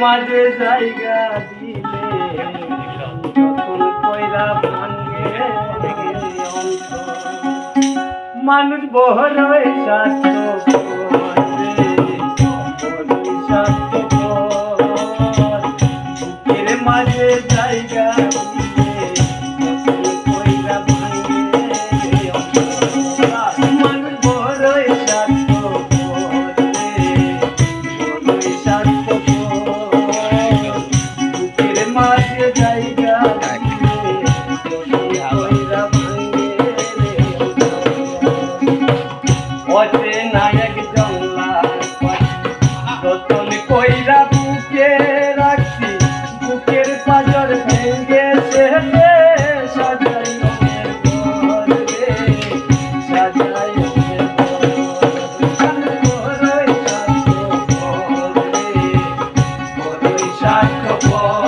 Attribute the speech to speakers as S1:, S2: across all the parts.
S1: মাঝে জায়গা দিলে যখন কয়লা ভাঙে মানুষ বহর সাথে আপন কইরা বুকে রাখছি বুকের পাজর ভেঙে ছেলে সাজাই সাজাই সাক্ষ্য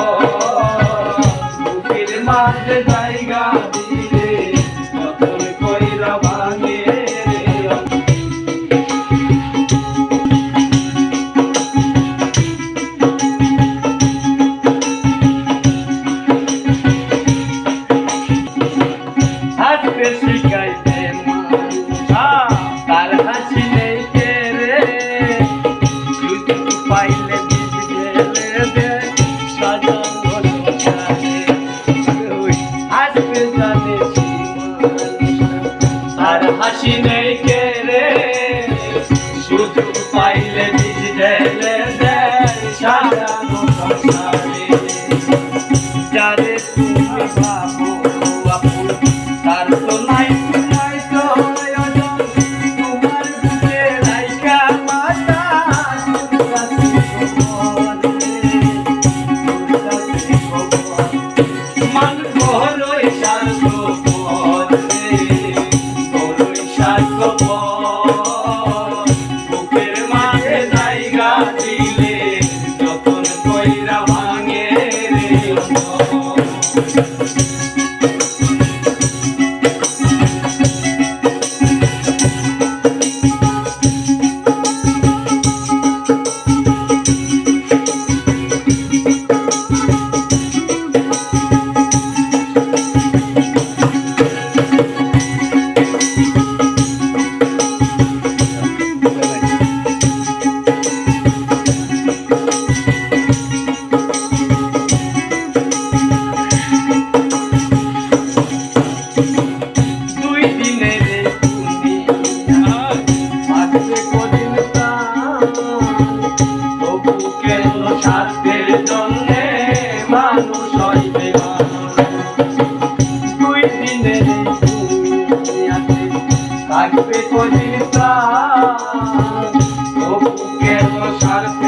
S1: বাসি নেই কে রে? শুধু পাইলে নিজ ঢেলে দেয় সারা করি প্রাণ ও বুকের স্বার্থে